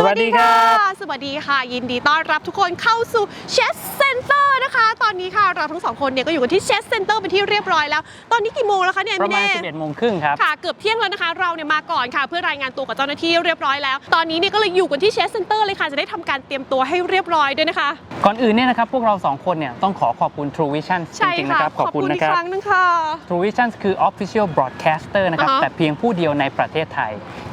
สวัสดีค่ะ สวัสดีค่ะ ยินดีต้อนรับทุกคนเข้าสู่เชสเซ็นเตอร์ นะคะ ตอนนี้ค่ะเราทั้งสองคนเนี่ยก็อยู่กันที่เชสเซ็นเตอร์เป็นที่เรียบร้อยแล้ว ตอนนี้กี่โมงแล้วคะเนี่ยประพี่มาณ เน่11โมงครึ่งครับ ค่ะเกือบเที่ยงแล้วนะคะ เราเนี่ยมาก่อนค่ะ เพื่อรายงานตัวกับเจ้าหน้าที่เรียบร้อยแล้ว ตอนนี้เนี่ยก็เลยอยู่กันที่เชสเซ็นเตอร์เลยค่ะจะได้ทำการเตรียมตัวให้เรียบร้อยด้วยนะคะ ก่อนอื่นเนี่ยนะครับ พวกเราสองคนเนี่ยต้องขอขอบคุณ True Vision จใช่ริงๆค่ะนะครับ ขอบคุณอีนะกครัคบรั้งหนึงค่ะ True Vision คือ Official Broadcaster นะครับ อ่าฮะ แต่เพียงผู้เดียวในประเทศไทย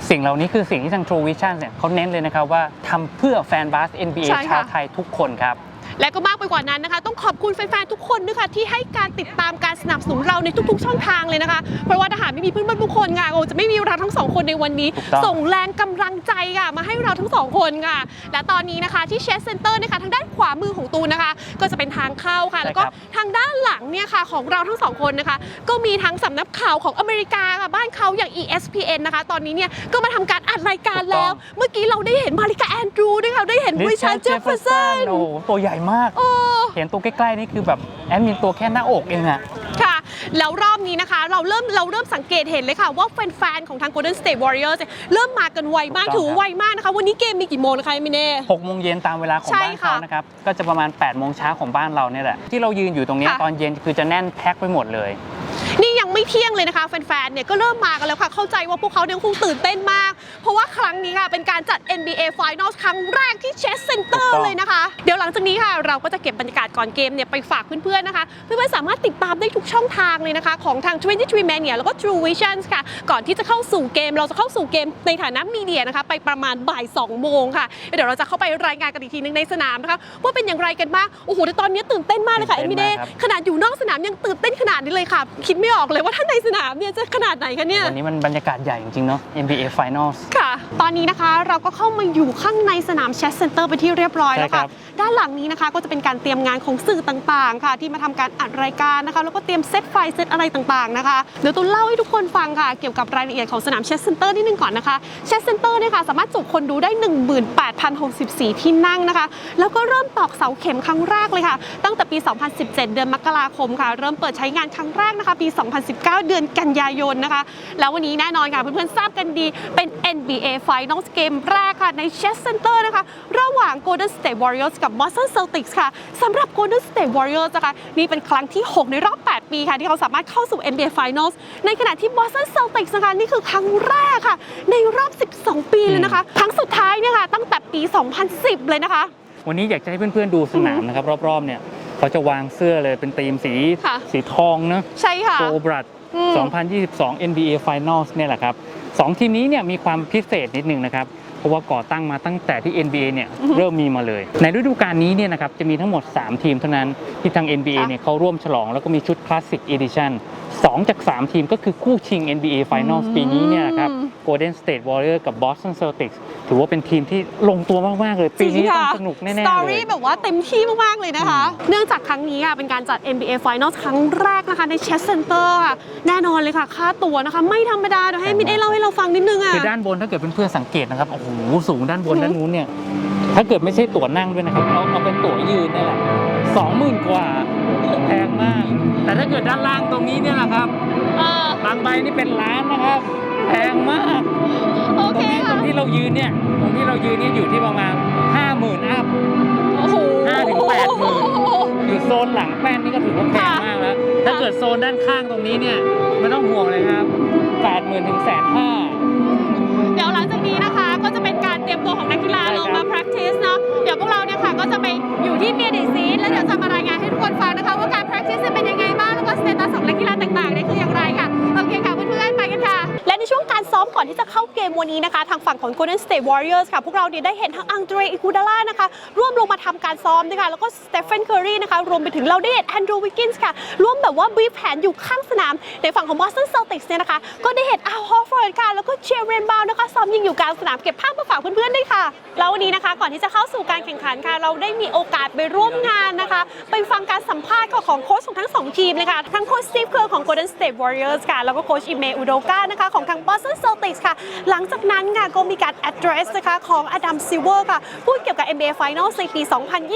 สิ่งเหล่านี้คือสิ่งที่ทาง True Vision เนี่ยเขาเน้นเลยนะครับว่าทำเพื่อแฟนบาส NBA ใช่ค่ะ ชาวไทยทุกคนครับ และก็มากไปกว่านั้นนะคะ ต้องขอบคุณแฟนๆทุกคนด้วยค่ะที่ให้การติดตามการสนับสนุนเราในทุก ๆ ช่องทางเลยนะคะ เพราะว่าทหารไม่มีเพื่อนๆทุกคนค่ะโอ้จะไม่มีเราทั้งสองคนในวันนี้ถูกต้องส่งแรงกำลังใจค่ะมาให้เราทั้งสองคนค่ะ และตอนนี้นะคะที่เชสเซ็นเตอร์นะคะทางด้านขวามือของตูนนะคะ ก็จะเป็นทางเข้าค่ะ แล้วก็ทางด้านหลังเนี่ยค่ะของเราทั้งสองคนนะคะ ก็มีทั้งสำนักข่าวของอเมริกาค่ะบ้านเขาอย่าง ESPN นะคะ ตอนนี้เนี่ยก็มาทำการอัดรายการแล้ว เมื่อกี้เราได้เห็นมาริกาแอนดรูด้วยค่ะได้เห็นริชาร์ดเจฟเฟอร์สันโอ้โหตัวใหญ่มาก โอ้ เห็นตัวใกล้ๆนี่คือแบบแอดมินตัวแค่หน้าอกเองอะ ค่ะ แล้วรอบนี้นะคะเราเริ่มเราเริ่มสังเกตเห็นเลยค่ะ ว่าแฟนๆของทาง Golden State Warriors เนี่ยเริ่มมากันไวมากถูถืกอต้องครับไวมากนะคะ วันนี้เกมมีกี่โมงนะคะมิเน่6โมงเย็นตามเวลาของใช่บ้านค่ะเขานะครับ ก็จะประมาณ8โมงเช้าของบ้านเราเนี่ยแหละ ที่เรายืนอยู่ตรงเนี้ยค่ะตอนเย็นคือจะแน่นแพ็คไปหมดเลยนี่ยัง ไม่เที่ยงเลยนะคะ แฟนๆ เนี่ยก็เริ่มมากันแล้วค่ะ เข้าใจว่าพวกเขาเนี่ยคงตื่นเต้นมาก เพราะว่าครั้งนี้ค่ะ เป็นการจัด NBA Finals ครั้งแรกที่ Chess ถู Center กต้องเลยนะคะ เดี๋ยวหลังจากนี้ค่ะ เราก็จะเก็บบรรยากาศก่อนเกมเนี่ยไปฝากเพื่อนๆ นะคะ เพื่อนๆ สามารถติดตามได้ทุกช่องทางเลยนะคะ ของทาง 23 Mania แล้วก็ True Visions ค่ะ ก่อนที่จะเข้าสู่เกม เราจะเข้าสู่เกมในฐานะมีเดียนะคะ ไปประมาณบ่าย2โมงค่ะเดี๋ยวเราจะเข้าไปรายงานกันอีกทีนึงในสนามนะคะว่าเป็นอย่างไรกันบ้างโอ้โหแต่ตอนนี้ตื่นเต้นมากเลยค่ะเอตื่นมิเต้เน่นมากครับขนาดอยู่นอกสนามยังตื่นเต้นขนาดนี้เลยค่ะ คิดไม่ออกเลยว่าถ้าในสนามเนี่ยจะขนาดไหนคะเนี่ย วันนี้มันบรรยากาศใหญ่จริงๆเนาะ NBA Finals ค่ะ ตอนนี้นะคะเราก็เข้ามาอยู่ข้างในสนามเชสเซ็นเตอร์ไปนที่เรียบร้อยแล้วใช่ครัค่ะบด้านหลังนี้นะคะก็จะเป็นการเตรียมงานของสื่อต่างๆ ค่ะ ที่มาทำการอัดรายการนะคะ แล้วก็เตรียมเซตไฟล์เซตอะไรต่างๆนะคะ เดี๋ยวตูนเล่าให้ทุกคนฟังค่ะ เกี่ยวกับรายละเอียดของสนามเชสเซ็นเตอร์นิดนึงก่อนนะคะ เชสเซ็นเตอร์เนี่ยค่ะสามารถจุคนดูได้ 18,064 ที่นั่งนะคะ แล้วก็เริ่มตอกเสาเข็มครั้งแรกเลยค่ะ ตั้งแต่ปี 2017 เดือนมกราคมค่ะ เริ่มเปิดใช้งานครั้งแรกนะคะ ปี2019 เดือนกันยายนนะคะ แล้ววันนี้แน่นอนค่ะเพื่อนๆทราบกันดีเป็น NBA Finals เกมแรกค่ะใน Chess Center นะคะ ระหว่าง Golden State Warriors กับ Boston Celtics ค่ะสำหรับ Golden State Warriors นะคะนี่เป็นครั้งที่ 6 ในรอบ 8 ปีค่ะที่เขาสามารถเข้าสู่ NBA Finals ในขณะที่ Boston Celtics นะคะนี่คือครั้งแรกค่ะ ในรอบ 12 ปีเลยนะคะ ครั้งสุดท้ายเนี่ยค่ะตั้งแต่ปี 2010 เลยนะคะ วันนี้อยากจะให้เพื่อนๆดูสนามนะครับรอบๆเนี่ย เขาจะวางเสื้อเลยเป็นธีมสีค่ะสีทองเนอะใช่ค่ะ โกบรัดอืม 2022 NBA Finals เนี่ยแหละครับสองทีมนี้เนี่ยมีความพิเศษนิดนึงนะครับ เพราะว่าก่อตั้งมาตั้งแต่ที่ NBA เนี่ยเริ่มมีมาเลย ในฤดูกาลนี้เนี่ยนะครับจะมีทั้งหมด 3 ทีมเท่านั้นที่ทาง NBA ค่ะเนี่ยเขาร่วมฉลองแล้วก็มีชุด Classic Edition 2 จาก 3 ทีมก็คือคู่ชิง NBA Finals อืมปีนี้เนี่ยนะครับ Golden State Warriors กับ Boston Celtics ถือว่าเป็นทีมที่ลงตัวมาก ๆ เลย ปีนี้ต้องสนุกแน่สๆตอเลรี่ยแบบว่าเต็มที่มาก ๆ เลยนะคะ เนื่องจากครั้งนี้ค่ะเป็นการจัด NBA Finals ครั้งแรกนะคะใน Chess Center ค่ะ แน่นอนเลยค่ะ ค่าตั๋วนะคะ ไม่ธรรมดาเดี๋ยวให้มิดได้เล่าให้เราฟังนิดนึงอะคือด้านบนถ้าเกิดเพื่อนๆสังเกตนะครับโอ้โหสูงด้านบนด้านนู้นเนี่ยถ้าเกิดไม่ใช่ตั๋วนั่งด้วยนะครับเอาเอาเป็นตั๋วยืนนี่แหละสองหมื่นกว่าแพงมาก แต่ถ้าเกิดด้านล่างตรงนี้เนี่ยนะครับเออบางใบนี่เป็นล้านนะครับ แพงมากโอตรเคงนี้ตรค่ะ งที่เรายืนเนี่ย ตรงที่เรายืนเนี่ยอยู่ที่ประมาณห้าหมื่นอัพ โอ้โหห้าถึงแปดหมื่น อยู่โซนหลังแป้นนี่ก็ถือว่าแพงมากแล้ว ถ้าเกิดโซนด้านข้างตรงนี้เนี่ยไม่ต้องห่วงเลยครับแปดหมื่นถึงแสนห้า เดี๋ยวหลังจากนี้นะคะ ก็จะเป็นการเตรียมตัวของนักกีฬาใช่ลครับงมา practice เนาะ เดี๋ยวพวกเราเนี่ยค่ะ ก็จะไปอยู่ที่เมียดิซีแล้วเดี๋ยวจะมา เกมวันนี้นะคะ ทางฝั่งของ Golden State Warriors ค่ะ พวกเราเนี่ยได้เห็นทั้งอังเดรอิกูดาล่านะคะ ร่วมลงมาทำการซ้อมนะคะ แล้วก็สเตฟ e n นเคอรีนะคะ รวมไปถึงเราได้เห็นแอนดรูวิกกินส์ค่ะ ร่วมแบบว่าบีบแผนอยู่ข้างสนาม ในฝั่งของ Boston Celtics เนี่ยนะคะ ก็ได้เห็นอาฮอฟฟอร์ดค่ะ แล้วก็เชเรนบาวนะคะ ซ้อมยิงอยู่กลางสนามเก็บภาพมาฝากเพื่อนๆด้วยค่ะ แล้ววันนี้นะคะ ก่อนที่จะเข้าสู่การแข่งขันค่ะ เราได้มีโอกาสไปร่วมงานนะคะ ไปฟังการสัมภาษณ์ของโค้ชของทั้งสองทีมเลยค่ะ ทั้งโค้ชสตีฟเคอร์ของ Golden State Warriors ค่ะ แล้วก็โค้ชอิเมอุโดกานะคะของทาง Boston Celtics ค่ะหลังจากนั้นค่ะก็มีการ address นะคะของอดัมซิเวอร์ค่ะพูดเกี่ยวกับ NBA Finals ในปี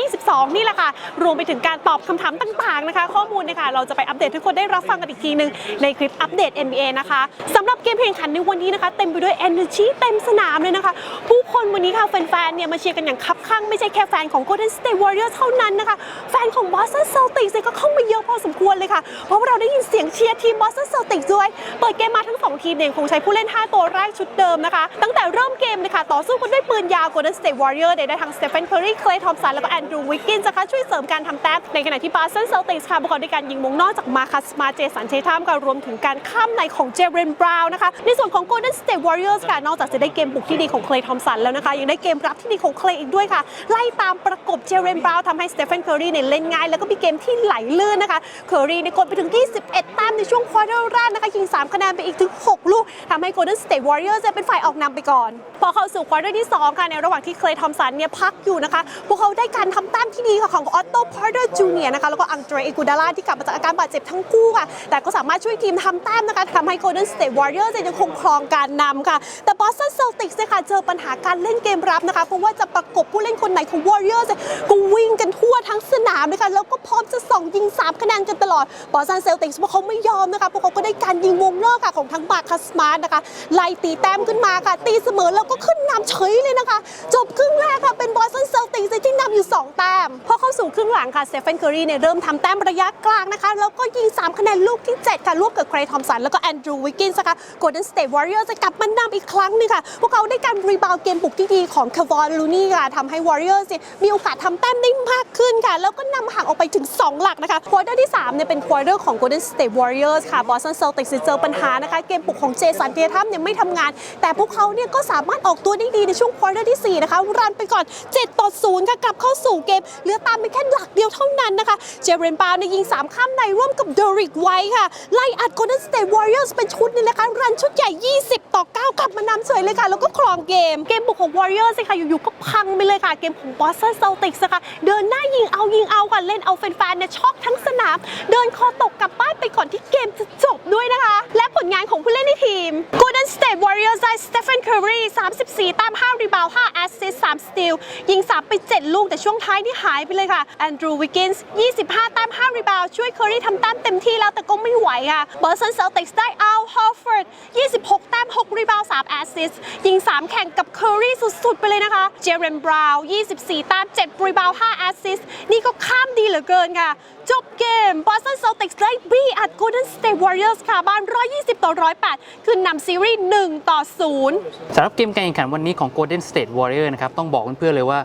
2022 นี่แหละค่ะ รวมไปถึงการตอบคำถามต่างๆนะคะ ข้อมูลนะคะเราจะไปอัปเดตทุกคนได้รับฟังกันอีกทีหนึง ในคลิปอัปเดต NBA นะคะสำหรับเกมแข่งขันในวันนี้นะคะ เต็มไปด้วย energy เต็มสนามเลยนะคะ ผู้คนวันนี้ค่ะแฟนๆเนี่ยมาเชียร์กันอย่างคับข้างไม่ใช่แค่แฟนของ Golden State Warriors เท่านั้นนะคะ แฟนของ Boston Celtics ก็เข้ามาเยอะพอสมควรเลยค่ะ เพราะว่าเราได้ยินเสียงเชียร์ทีม Boston Celtics ด้วยเปิดเกมมาทั้ง 2 ทีมเนี่ยคงใช้ผู้เล่น 5 ตัวแรกชุดเดิมนะคะ ตั้งแต่เริ่มเกมเลยค่ะ ต่อสู้กันด้วยปืนยาว Golden State Warriors เนี่ยได้ทั้ง Stephen Curry Klay Thompson แล้วก็ Andrew Wiggins นะคะช่วยเสริมการทำแต้มในขณะที่ Boston Celtics ค่ะประกอบด้วยการยิงมงนอกจากมาคัสมาเจสันเททัมค่ะรวมถึงการข้ามในของเจเรนบราวน์นะคะในส่วนของ Golden State Warriors ค่ะนอกจากจะได้เกมบุกที่ดีของ Klay Thompson แล้วนะคะยังได้เกมรับที่ดีของ Klay อีกด้วยค่ะ ไล่ตามประกบเจเรนบราวน์ทำให้ Stephen Curry เนี่ยเล่นง่ายแล้วก็มีเกมที่ไหลลื่นนะคะ Curry เนี่ยกดไปถึง 21แต้มในช่วงควอเตอร์แรกนะคะยิง3คะแนนไปอีกถึง 6 ลูกทำให้ Golden State Warriors เนี่ยเป็นฝ่ายออกนำไปก่อน พอเข้าสู่ควอเตอร์ที่ 2 ค่ะ ในระหว่างที่ Klay Thompson เนี่ยพักอยู่นะคะ พวกเขาได้การทำแต้มที่ดีค่ะของ Otto Porter Jr. นะคะ แล้วก็อังเดรอิกูดาล่าที่กลับมาจากอาการบาดเจ็บทั้งคู่ค่ะ แต่ก็สามารถช่วยทีมทำแต้มนะคะทำให้ Golden State Warriors เนี่ยยังคงครองการนำค่ะ แต่ Boston Celtics เนี่ยค่ะเจอปัญหาการเล่นเกมรับนะคะ เพราะว่าจะประกบผู้เล่นคนไหนของ Warriors เนี่ยก็วิ่งกันทั่วทั้งสนามเลยค่ะแล้วก็พร้อมจะส่องยิง3คะแนนกันตลอด Boston Celtics พวกเขาไม่ยอมนะคะพวกเขาก็ได้การยิงวงนอกค่ะของทั้งบาคัสมาร์นะคะไล่ตีแต้มขึ้นมาค่ะ ตีเสมอแล้วก็ขึ้นนำเฉยเลยนะคะ จบครึ่งแรกค่ะเป็น Boston Celtics ที่นำอยู่ 2 แต้มพอเข้าสู่ครึ่งหลังค่ะ Stephen Curry เนี่ยเริ่มทำแต้มระยะกลางนะคะ แล้วก็ยิง 3 คะแนนลูกที่ 7 ค่ะร่วมกับ Klay Thompson แล้วก็ Andrew Wiggins นะคะ Golden State Warriors จะกลับมานำอีกครั้งนึงค่ะ พวกเขาได้การรีบาวด์เกมบุกที่ดีของ Kevon Looney ค่ะทำให้ Warriors เนี่ยมีโอกาสทำแต้มได้มากขึ้นค่ะ แล้วก็นำห่างออกไปถึง 2 หลักนะคะควอเตอร์ที่3เนี่ยเป็นควอเตอร์ของ Golden State Warriors ค่ะ Boston Celtics เจอปัญหานะคะ เกมบุกของเจสันเททัมเนี่ยไม่ทำงานแต่พวกเขาเนี่ยก็สามารถออกตัวได้ดีในช่วงควอเตอร์ที่ 4 นะคะรันไปก่อน 7 ต่อ 0 ค่ะ กลับเข้าสู่เกม เหลือตามไปแค่หลักเดียวเท่านั้นนะคะ เจเรนบาวเนี่ยยิง 3 ข้ามในร่วมกับเดริกไวท์ค่ะ ไล่อัด Golden State Warriors เป็นชุดนี่นะคะ รันชุดใหญ่ 20 ต่อ 9 กลับมานำเฉยเลยค่ะ แล้วก็ครองเกม เกมบุกของ Warriors สิค่ะ อยู่ๆ ก็พังไปเลยค่ะ เกมของ Boston Celtics นะคะเดินหน้ายิงเอายิงเอาค่ะเล่นเอาแฟนๆเนี่ยช็อกทั้งสนาม เดินคอตกกลับบ้านไปก่อนที่เกมจะจบด้วยนะคะ และผลงานของผู้เล่นในทีม Golden State Warriors ได้ Stephen Curry 34ตาม5 รีบาวด์5แอสซิสต์3สตีล ยิง 3 ไป 7 ลูก แต่ช่วงท้ายนี่หายไปเลยค่ะ Andrew Wiggins 25ตาม5 รีบาวด์ช่วย Curry ทำแต้มเต็มที่แล้วแต่ก็ไม่ไหวค่ะ Boston Celtics ได้ Al Horford 26 แต้ม 6 รีบาวด์3แอสซิสต์ยิง 3 แข่งกับ Curry สุดๆ ไปเลยนะคะ Jaren Brown 24 แต้ม 7 รีบาวด์5แอสซิสต์นี่ก็ข้ามดีเหลือเกินค่ะ จบเกม Boston Celtics ได้บีอัด Golden State Warriors ค่ะบ้าน 120 ต่อ 108คือนำซีรีส์ 1 ต่อ0สำหรับเกมการแข่งขันวันนี้ของ Golden State Warrior นะครับต้องบอกเพื่อนๆเลยว่า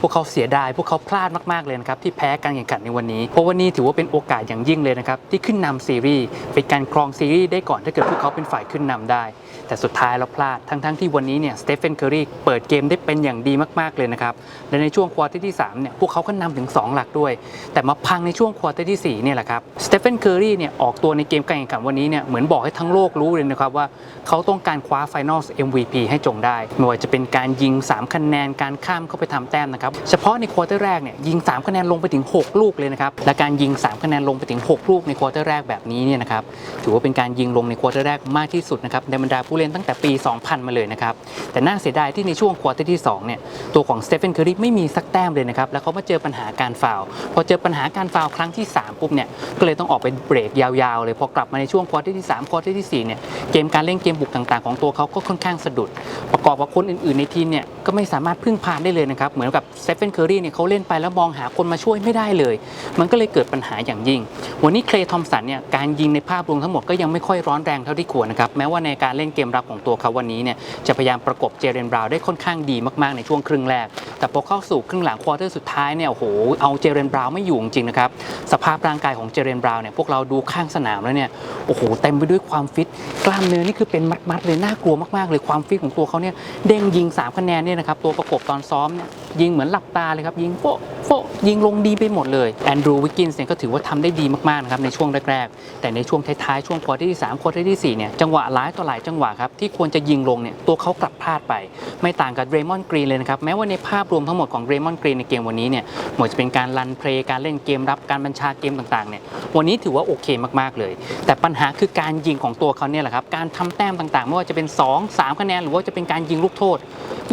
พวกเขาเสียดาย พวกเขาพลาดมาก ๆ เลยนะครับ ที่แพ้การแข่งขันในวันนี้ เพราะวันนี้ถือว่าเป็นโอกาสอย่างยิ่งเลยนะครับ ที่ขึ้นนำซีรีส์เป็นการครองซีรีส์ได้ก่อนถ้าเกิดพวกเขาเป็นฝ่ายขึ้นนำได้ แต่สุดท้ายเราพลาด ทั้งๆที่วันนี้เนี่ยสเตฟ e นเคอรีเปิดเกมได้เป็นอย่างดีมากๆเลยนะครับ และในช่วงควอเตอร์ที่3เนี่ยพวกเขาก็นำถึง 2 หลักด้วย แต่มาพังในช่วงควอเตอร์ที่4เนี่ยแหละครับสเตฟ e นเคอรีเนี่ยออกตัวในเกมการแข่งขันวันนี้เนี่ยเหมือนบอกให้ทั้งโลกรู้เลยนะครับว่าเขาต้องการคว้า Finals MVP ให้จงได้ไม่ว่าจะเป็นการยิง 3 คะแนนการข้ามเข้าไปทำแต้มนะครับเฉพาะในควอเตอร์แรกเนี่ยยิง 3 คะแนนลงไปถึง 6 ลูกเลยนะครับและการยิง 3 คะแนนลงไปถึง 6 ลูกในควอเตอร์แรกแบบนี้เนี่ยนะครับถือว่าเป็นการยิงลงในควอเตอร์แรกมากที่สุดนะครับในบรรดาผู้เล่นตั้งแต่ปี 2000 มาเลยนะครับ แต่น่าเสียดายที่ในช่วงควอเตอร์ที่2เนี่ยตัวของสเตฟ e นเคอรีไม่มีสักแต้มเลยนะครับ แล้วเขามาเจอปัญหาการฟาวพอเจอปัญหาการฟาวครั้งที่ 3 ปุ๊บเนี่ยก็เลยต้องออกไปเบรกยาวๆ เลยพอกลับมาในช่วงควอเตอร์ที่3ควอเตอร์ที่4เนี่ยเกมการเล่นเกมบุกต่างๆ ของตัวเขาก็ค่อนข้างสะดุด ประกอบกับคนอื่นๆในทีมเนี่ยก็ไม่สามารถพึ่งพาได้เลยนะครับเหมือนกับเซฟเฟนเคอรีเนี่ยเขาเล่นไปแล้วมองหาคนมาช่วยไม่ได้เลย มันก็เลยเกิดปัญหาอย่างยิ่ง วันนี้เคลย์ทอมสันเนี่ยการยิงในภาพรวมทั้งหมดก็ยังไม่ค่อยร้อนแรงเท่าที่ควรนะครับแม้ว่าในการเล่นเกมรับของตัวเขาวันนี้เนี่ยจะพยายามประกบเจเรนบราวได้ค่อนข้างดีมากๆในช่วงครึ่งแรก แต่พอเข้าสู่ครึ่งหลังควอเตอร์สุดท้ายเนี่ยโอ้โหเอาเจเรนบราวไม่อยู่จริงนะครับสภาพร่างกายของเจเรนบราวเนี่ยพวกเราดูข้างสนามแล้วเนี่ยโอ้โหเต็มไปด้วยความฟิตกล้ามเนื้อนี่คือเป็นมัดๆเลยน่ากลัวมากๆ เลยความฟิตของตัวเขาเนี่ยเด้งยิง3คะแนนเนี่ยนะครับตัวประกบตอนซ้อมเนี่ยยิงเหมือนหลับตาเลยครับยิงโป๊ะโปะยิงลงดีไปหมดเลยแอนดรูวิกกินส์เนี่ยก็ถือว่าทำได้ดีมากๆนะครับในช่วงแรกๆแต่ในช่วงท้ายๆช่วงควอเตอร์ที่3ควอเตอร์ที่4เนี่ยจังหวะหลายต่อหลายจังหวะครับที่ควรจะยิงลงเนี่ยตัวเขากลับพลาดไป ไม่ต่างกับเรมอนกรีนเลยนะครับแม้ว่าในภาพรวมทั้งหมดของเรมอนกรีนในเกมวันนี้เนี่ยหมดจะเป็นการรันเพลย์การเล่นเกมรับการบัญชาเกมต่างๆเนี่ยวันนี้ถือว่าโอเคมากๆเลย แต่ปัญหาคือการยิงของตัวเขาเนี่ยแหละครับการทำแต้มต่างๆ ไม่ว่าจะเป็น 2 3 คะแนนหรือว่าจะเป็นการยิงลูกโทษ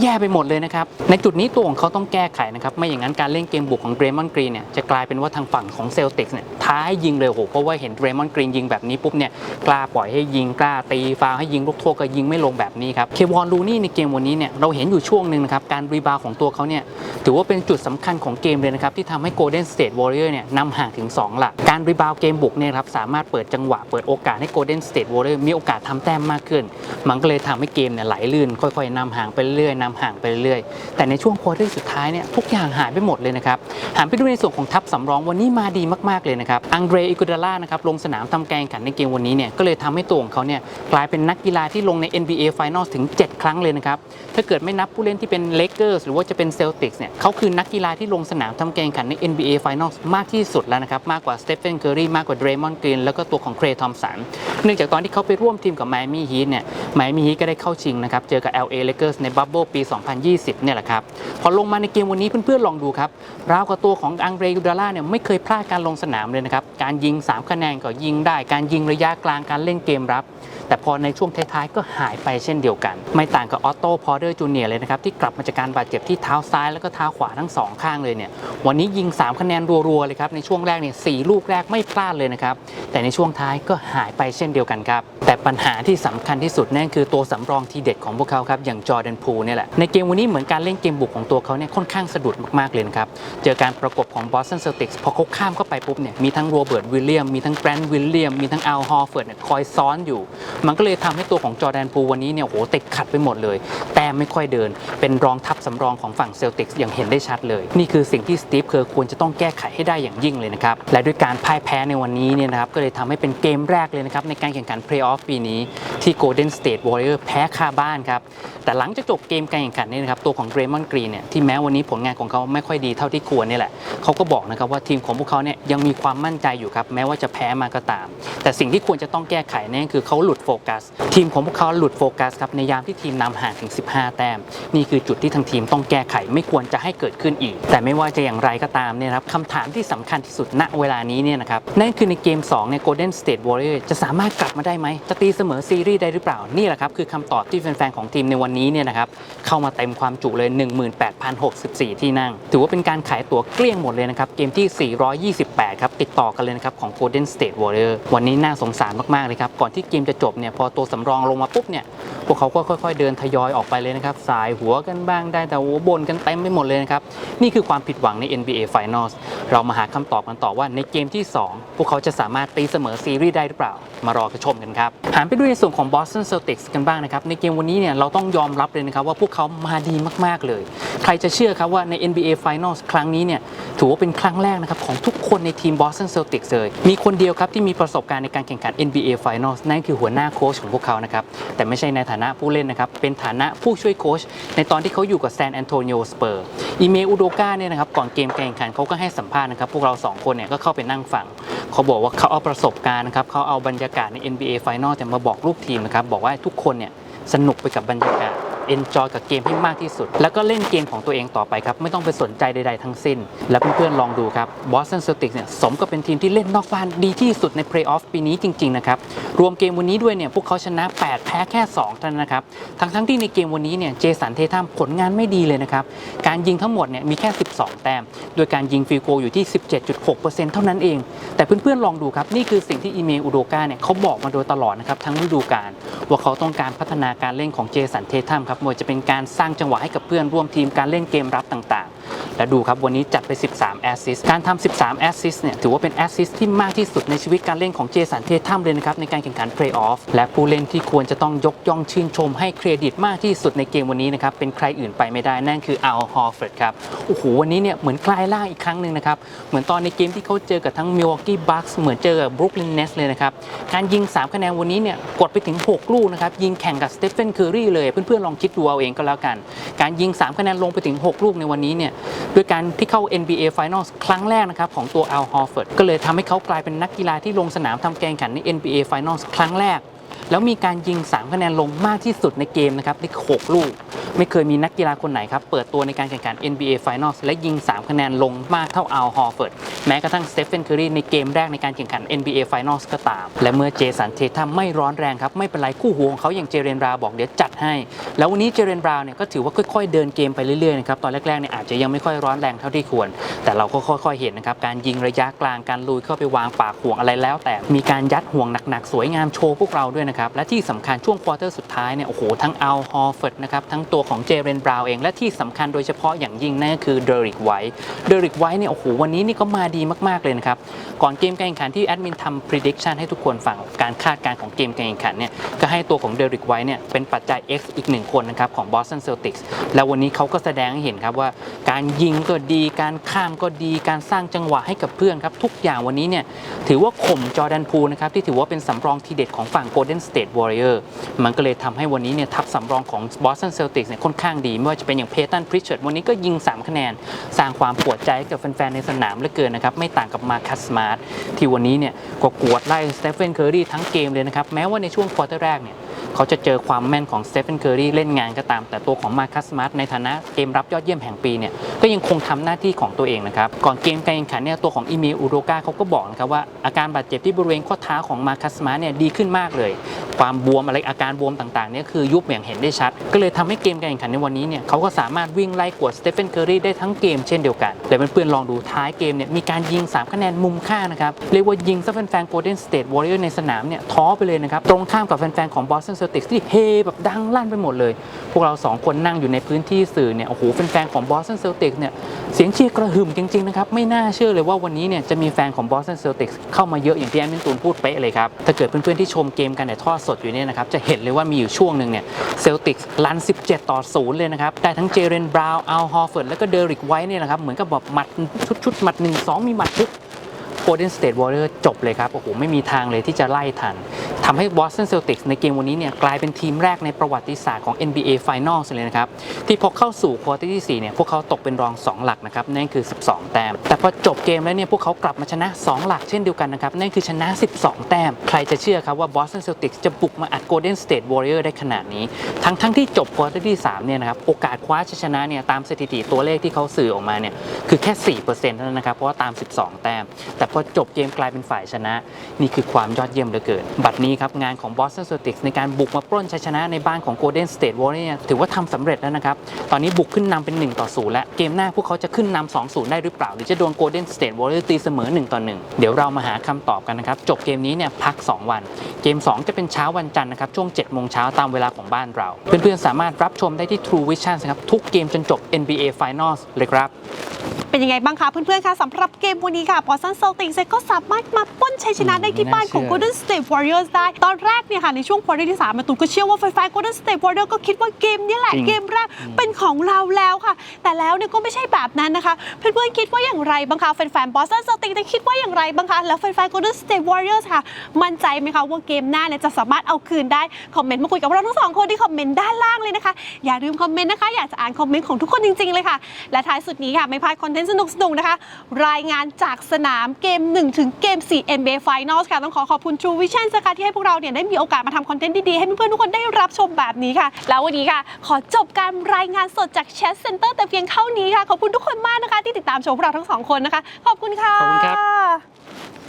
แย่ไปหมดเลยนะครับในจุดนี้ตัวของเขาต้องแก้ไขนะครับไม่อย่างนั้นการเล่นเกมมบุกของเดรมอนกรีนเนี่ยจะกลายเป็นว่าทางฝั่งของเซลติกเนี่ยท้ายยิงเลยโหเพราะว่าเห็นเดรมอนกรีนยิงแบบนี้ปุ๊บเนี่ยกล้าปล่อยให้ยิงกล้าตีฟาวให้ยิงลูกโทษก็ยิงไม่ลงแบบนี้ครับเควอนลูนี่ในเกมวันนี้เนี่ยเราเห็นอยู่ช่วงหนึ่งนะครับการรีบาวด์ของตัวเขาเนี่ยถือว่าเป็นจุดสำคัญของเกมเลยนะครับที่ทำให้ Golden State Warrior เนี่ยนำห่างถึง2หลักการรีบาวด์เกมบุกเนี่ยครับสามารถเปิดจังหวะเปิดโอกาสให้ Golden State Warrior มีโอกาสทำแต้มมากขึ้น มันก็เลยทำให้เกมเนี่ยไหลลื่น ค่อยๆนำห่างไปเรื่อยๆนำห่างไปเรื่อยแต่ในช่วงควอเตอร์สุดท้ายเนี่ยทุกอย่างหายไปหมดเลยนะครับหันไปดูในส่วนของทัพสำรองวันนี้มาดีมาก ๆ เลยนะครับ อังเดรอิกุดาล่านะครับลงสนามทำแกงขันในเกมวันนี้เนี่ยก็เลยทำให้ตัวของเขาเนี่ยกลายเป็นนักกีฬาที่ลงใน NBA Finals ถึง 7 ครั้งเลยนะครับ ถ้าเกิดไม่นับผู้เล่นที่เป็นเลเกอร์สหรือว่าจะเป็นเซลติกส์เนี่ยเขาคือนักกีฬาที่ลงสนามทำแกงขันใน NBA Finals มากที่สุดแล้วนะครับ มากกว่าสเตฟ e n นเคอรีมากกว่าเดรมอนกรีนแล้วก็ตัวของเครทอมสันเนื่องจากตอนที่เขาไปร่วมทีมกับไมอามี่ฮีทเนี่ยไมอามี่ฮีทก็ได้เข้าชิงนะครับเจอกับ LA Lakers ในบับเบิลปี 2020 เนี่ยแหละครับพอลงมาในเกมวันนี้เพื่อนๆลองดูครับ ราวกับตัวของอังเดรยูดาล่าเนี่ยไม่เคยพลาดการลงสนามเลยนะครับ การยิง 3 คะแนนก็ยิงได้ การยิงระยะกลางการเล่นเกมรับ แต่พอในช่วงท้ายๆ ก็หายไปเช่นเดียวกัน ไม่ต่างกับออตโต้พอเดอร์จูเนียร์เลยนะครับ ที่กลับมาจากการบาดเจ็บที่เท้าซ้ายแล้วก็เท้าขวาทั้งสองข้างเลยเนี่ยวันนี้ยิง 3 คะแนนรัวๆเลยครับในช่วงแรกเนี่ยสลูกแรกไม่พลาดเลยนะครับแต่ในช่วงท้ายก็หายไปเช่นเดียวกันครับแต่ปัญหาที่สำคัญที่สุดนั่นคือตัวสำรองทีเด็ดของพวกเขาครับอย่างจอร์แดนพูลเนี่ยแหละในเกมวันนี้เหมือนการเล่นเกมบุกของตัวเขาเนี่ยค่อนข้างสะดุดมากๆเลยครับเจอการประกบของบอสตันเซลติกส์พอเขาข้ามเข้าไปปุ๊บเนี่ยมีทั้งโรเบิร์ตวิลเลียมมีทั้งแกรนท์วิลเลียมมีทั้งอัลฮอร์เฟิร์ดเนี่ยคอยซ้อนอยู่มันก็เลยทำให้ตัวของจอแดนพูวันนี้เนี่ยโหติดขัดไปหมดเลย แต้มไม่ค่อยเดิน เป็นรองทัพสำรองของฝั่งเซลติกอย่างเห็นได้ชัดเลย นี่คือสิ่งที่สตีฟเคอร์ควรจะต้องแก้ไขให้ได้อย่างยิ่งเลยนะครับ และด้วยการพ่ายแพ้ในวันนี้เนี่ยนะครับก็เลยทำให้เป็นเกมแรกเลยนะครับในการแข่งขันเพลย์ออฟปีนี้ที่ Golden State Warrior แพ้คาบ้านครับแต่หลังจากจบเกมการแข่งขันนี่นะครับตัวของเดรมอนกรีนเนี่ยที่แม้วันนี้ผลงานของเขาไม่ค่อยดีเท่าที่ควรเนี่ยแหละเขาก็บอกนะครับว่าทีมของพวกเขาเนี่ยยังมีความมั่นใจอยู่ครับแม้ว่าจะแพ้มาก็ตาม แต่สิ่งที่ควรจะต้องแก้ไขนี่ยคือเขาหลุดโฟกัส ทีมของพวกเขาหลุดโฟกัสครับในยามที่ทีมนำห่างถึง 15 แต้ม นี่คือจุดที่ทางทีมต้องแก้ไขไม่ควรจะให้เกิดขึ้นอีก แต่ไม่ว่าจะอย่างไรก็ตามเนี่ยครับคำถามที่สำคัญที่สุดณเวลานี้เนี่ยนะครับนั่นคือในเกม2เนี่ย Golden State Warriors จะสามารถกลับมาได้ไหม จะตีเสมอซีรีส์ได้หรือเปล่า นี่แหละครับคือคำตอบที่แฟนๆ ของทีมในวันนี้เนี่ยนะครับเข้ามาเต็มความจุเลย 18,064 ที่นั่ง ถือว่าเป็นการขายตั๋วเกลี้ยงหมดเลยนะครับเกมที่ 428 ครับติดต่อกันเลยนะครับของ Golden State Warriors วันนี้น่าสงสารมากๆเลยครับก่อนที่เกมจะจบเนี่ยพอตัวสำรองลงมาปุ๊บเนี่ยพวกเขาก็ค่อย ๆ เดินทยอยออกไปเลยนะครับ สายหัวกันบ้างได้แต่หัวบนกันเต็มไปหมดเลยนะครับ นี่คือความผิดหวังใน NBA Finals เรามาหาคำตอบกันต่อว่าในเกมที่ 2 พวกเขาจะสามารถตีเสมอซีรีส์ได้หรือเปล่า มารอชมกันครับหันไปดูในส่วนของ Boston Celtics กันบ้างนะครับในเกมวันนี้เนี่ยเราต้องยอมรับเลยนะครับว่าพวกเขามาดีมากๆเลย ใครจะเชื่อครับว่าใน NBA Finals ครั้งนี้เนี่ยถือว่าเป็นครั้งแรกนะครับของทุกคนในทีม Boston Celtics เลย มีคนเดียวครับที่มีประสบการณ์ในการแข่งขัน NBA Finals นั่นคือหัวหน้าโค้ชของพวกเขานะครับ แต่ไม่ใช่ในฐานะผู้เล่นนะครับ เป็นฐานะผู้ช่วยโค้ชในตอนที่เขาอยู่กับ San Antonio Spurs อีเมอุโดกาเนี่ยนะครับก่อนเกมการแข่งขันเขาก็ให้สัมภาษณ์นะครับพวกเราสองคนเนี่ยก็เข้าไปนั่งฟังเขาบอกว่าเขาเอาประสบการณ์นะครับเขาเอาบรรยากาศใน NBA Final แต่มาบอกลูกทีมนะครับบอกว่าทุกคนเนี่ยสนุกไปกับบรรยากาศ เอนจอยกับเกมให้มากที่สุด แล้วก็เล่นเกมของตัวเองต่อไปครับ ไม่ต้องไปสนใจใดๆทั้งสิ้น แล้วเพื่อนๆลองดูครับบอสตันเซลติกเนี่ยสมกับเป็นทีมที่เล่นนอกบ้านดีที่สุดในเพลย์ออฟปีนี้จริงๆนะครับรวมเกมวันนี้ด้วยเนี่ยพวกเขาชนะ 8 แพ้แค่ 2 เท่านั้นนะครับทั้งๆที่ในเกมวันนี้เนี่ยเจสันเททัมผลงานไม่ดีเลยนะครับการยิงทั้งหมดเนี่ยมีแค่ 12 แต้ม โดยการยิงฟิลโกอยู่ที่ 17.6%เท่านั้นเอง แต่เพื่อนๆลองดูครับนี่คือสิ่งที่อีเมลอุโดกาเนี่ยเขาบอกมาโดยตลอดนะครับทั้งฤดูกาลว่าเขาต้องการพัฒนาการเล่นของเจสันเททัมครับมวยจะเป็นการสร้างจังหวะให้กับเพื่อนร่วมทีมการเล่นเกมรับต่าง และดูครับวันนี้จัดไป 13 แอสซิสการทำ 13 แอสซิสเนี่ยถือว่าเป็นแอสซิสที่มากที่สุดในชีวิตการเล่นของเจสันเททัมเลยนะครับในการแข่งขันเพลย์ออฟและผู้เล่นที่ควรจะต้องยกย่องชื่นชมให้เครดิตมากที่สุดในเกมวันนี้นะครับเป็นใครอื่นไปไม่ได้นั่นคืออัลฮอร์เฟิร์ดครับโอ้โหวันนี้เนี่ยเหมือนกลายร่างอีกครั้งหนึ่งนะครับเหมือนตอนในเกมที่เขาเจอกับทั้งมิลวอกกี้บัคส์เหมือนเจอกับบรุกลินเนสเลยนะครับการยิง 3 คะแนนวันนี้เนี่ยกดไปถึง 6 ลูกนะครับยิงแข่งกับสเตฟเฟนเคอรี่เลยเพื่อนๆลองคิดดูเอาเองก็แล้วกัน การยิง 3 คะแนนลงไปถึง 6 ลูกในวันนี้เนี่ยด้วยการที่เข้า NBA Finals ครั้งแรกนะครับของตัวอัลฮอร์เฟิร์ดก็เลยทำให้เขากลายเป็นนักกีฬาที่ลงสนามทำแกงขันใน NBA Finals ครั้งแรก แล้วมีการยิง 3 คะแนนลงมากที่สุดในเกมนะครับที่6ลูก ไม่เคยมีนักกีฬาคนไหนครับ เปิดตัวในการแข่งขัน NBA Finals และยิง 3 คะแนนลงมากเท่าอัลฮอร์เฟิร์ดแม้กระทั่งสเตฟเฟนเคอรีในเกมแรกในการแข่งขัน NBA Finals ก็ตาม และเมื่อเจสันเททัมไม่ร้อนแรงครับ ไม่เป็นไรคู่หูของเขาอย่างเจเรนราบอกเดี๋ยวจัดให้ แล้ววันนี้เจเรนราเนี่ยก็ถือว่าค่อยๆ เดินเกมไปเรื่อยๆนะครับตอนแรกๆเนี่ยอาจจะยังไม่ค่อยร้อนแรงเท่าที่ควร แต่เราก็ค่อยๆเห็นนะครับการยิงระยะกลางการลุยเข้าไปวางปากห่วงอะไรแล้ว แต่มีการยัดห่วงหนักๆสวยงามโชว์พวกเราด้วยนะครับและที่สำคัญช่วงควอเตอร์สุดท้ายเนี่ยโอ้โหทั้งอัลฮอร์เฟิร์ดนะครับทั้งตัวของเจเรนบราวเอง และที่สำคัญโดยเฉพาะอย่างยิ่งนั่นก็คือเดริกไวท์เดริกไวท์เนี่ยโอ้โหวันนี้นี่ก็มาดีมากๆเลยนะครับก่อนเกมการแข่งขันที่แอดมินทำ prediction ให้ทุกคนฟังการคาดการณ์ของเกมการแข่งขันเนี่ยก็ให้ตัวของเดริกไวท์เนี่ยเป็นปัจจัย X อีกหนึ่งคนนะครับของ Boston Celtics แล้ววันนี้เขาก็แสดงให้เห็นครับว่าการยิงก็ดีการข้ามก็ดีการสร้างจังหวะให้กับเพื่อนครับทุกอย่างวันนี้เนี่ยถือว่าข่มจอแดนพูลนะครับที่ถือว่าเป็นสำรองทีเด็ดของฝั่ง Golden State Warrior มันก็เลยทำให้วันนี้เนี่ยทัพสำรองของ Boston Celtics เนี่ยค่อนข้างดี ไม่ว่าจะเป็นอย่างเพตันพริชเชตวันนี้ก็ยิง 3 คะแนน สร้างความปวดใจให้กับแฟนๆ ในสนามเหลือเกินนะครับ ไม่ต่างกับมาคัสมาร์ทที่วันนี้เนี่ยก็กวดไล่สเตฟเฟนเคอรีทั้งเกมเลยนะครับ แม้ว่าในช่วงควอเตอร์แรกเนี่ย เขาจะเจอความแม่นของสเตฟ e นเคอรี่เล่นงานก็ตาม แต่ตัวของมาคัสมาร์ทในฐานะเกมรับยอดเยี่ยมแห่งปีเนี่ยก็ยังคงทำหน้าที่ของตัวเองนะครับก่อนเกมการแข่งขันเนี่ยตัวของอีเมอูโรกาเขาก็บอกนะครับว่าอาการบาดเจ็บที่บริเวณข้อเท้าของมาคัสมาร์ทเนี่ยดีขึ้นมากเลย ความบวมอะไรอาการบวมต่างๆเนี่ยคือยุบอย่างเห็นได้ชัด ก็เลยทำให้เกมการแข่งขันในวันนี้เนี่ยเขาก็สามารถวิ่งไล่กวดสเตฟ e นเคอรี่ได้ทั้งเกมเช่นเดียวกันแต่เพื่อนๆลองดูท้ายเกมเนี่ยมีการยิง 3 คะแนนมุมค่านะครับเรียกว่ายิงซะแฟนๆ Golden State Warrior ในสนามเนี่ยท้อไปเลยนะครับตรงข้ามกับแฟนๆของ Boston Celtics ที่เฮแบบดังลั่นไปหมดเลย พวกเราสองคนนั่งอยู่ในพื้นที่สื่อเนี่ยโอ้โหแฟนๆของ Boston Celtics เนี่ยเสียงเชียร์กระหึ่มจริงๆนะครับไม่น่าเชื่อเลยว่าวันนี้เนี่ยจะมีแฟนของ Boston Celtics เข้ามาเยอะอย่างที่แอดมินตูนพูดเป๊ะเลยครับถ้าเกิดเพื่อนๆที่ชมเกมกันในทอดสดอยู่เนี่ยนะครับจะเห็นเลยว่ามีอยู่ช่วงหนึ่งเนี่ยเซลติกส์ลัน 17 ต่อ 0 เลยนะครับได้ทั้งเจเรนบราวน์อัลฮอร์เฟิร์ดแล้วก็เดริกไวท์เนี่ยนะครับเหมือนกับแบบหมัดชุดๆหมัด1 2 มีหมัดทุก Golden State Warriors จบเลยครับ โอ้โห ไม่มีทางเลยที่จะไล่ทันทำให้ Boston Celtics ในเกมวันนี้เนี่ยกลายเป็นทีมแรกในประวัติศาสตร์ของ NBA Finals เลยนะครับ ที่พอเข้าสู่ควอเตอร์ที่ 4 เนี่ย พวกเขาตกเป็นรอง 2 หลักนะครับ นั่นคือ 12 แต้ม แต่พอจบเกมแล้วเนี่ย พวกเขากลับมาชนะ 2 หลักเช่นเดียวกันนะครับ นั่นคือชนะ 12 แต้ม ใครจะเชื่อครับว่า Boston Celtics จะบุกมาอัด Golden State Warriors ได้ขนาดนี้ ทั้งทั้งที่จบควอเตอร์ที่ 3 เนี่ยนะครับโอกาสคว้าชัยชนะเนี่ยตามสถิติตัวเลขที่เขาสื่อออกมาเนี่ยคือแค่4%เท่านั้นนะครับเพราะว่าตาม 12 แต้มแต่พอจบเกมกลายเป็นฝ่ายชนะ นี่คือความยอดเยี่ยมเหลือเกิน บัดนี้ครับ งานของ Boston Celtics ในการบุกมาปล้นชัยชนะในบ้านของ Golden State Warriors เนี่ยถือว่าทำสำเร็จแล้วนะครับ ตอนนี้บุกขึ้นนำเป็น 1 ต่อ 0 แล้ว เกมหน้าพวกเขาจะขึ้นนำ2 0 ได้หรือเปล่า หรือจะโดน Golden State Warriors ตีเสมอ 1 ต่อ 1 เดี๋ยวเรามาหาคำตอบกันนะครับ จบเกมนี้เนี่ยพัก 2 วัน เกม 2 จะเป็นเช้าวันจันทร์นะครับช่วง7โมงเช้าตามเวลาของบ้านเรา เพื่อนๆสามารถรับชมได้ที่ True Vision นะครับทุกเกมจนจบ NBA Finals เลยครับ เป็นยังไงบ้างคะเพื่อนๆคะสำหรับเกมวันนี้ค่ะ Boston Celtics ก็สามารถมาปล้นชัยชนะได้ที่บ้านของไม่น่าเชื่อ Golden State Warriors ได้ ตอนแรกเนี่ยค่ะในช่วงควอเตอร์ที่3มาตูนก็เชื่อว่าแฟนๆ Golden State Warriors ก็คิดว่าเกมนี้แหละจริงเกมแรกเป็นของเราแล้วค่ะ แต่แล้วเนี่ยก็ไม่ใช่แบบนั้นนะคะ เพื่อนๆคิดว่าอย่างไรบ้างคะแฟนๆ Boston Celtics ได้คิดว่าอย่างไรบ้างคะแล้วแฟนๆ Golden State Warriors ค่ะ มั่นใจไหมคะว่าเกมหน้าเนี่ยจะสามารถเอาคืนได้คอมเมนต์มาคุยกับเราทั้งสองคนที่คอมเมนต์ด้านล่างเลยนะคะอย่าลืมคอมเมนต์นะคะอยากจะอ่านคอมเมนต์ของทุกคนจริงๆเลยค่ะและท้ายสุดนี้ค่ะไม่พลาดคอนเทนต์สนุกๆนะคะ รายงานจากสนามเกม 1 ถึงเกม 4 NBA Finals ค่ะ ต้องขอขอบคุณ True Vision นะคะที่ให้พวกเราเนี่ยได้มีโอกาสมาทำคอนเทนต์ดีๆ ให้เพื่อนๆทุกคนได้รับชมแบบนี้ค่ะ แล้ววันนี้ค่ะ ขอจบการรายงานสดจากแชทเซ็นเตอร์แต่เพียงเท่านี้ค่ะ ขอบคุณทุกคนมากนะคะ ที่ติดตามชมพวกเราทั้งสองคนนะคะ ขอบคุณค่ะขอบคุณครับ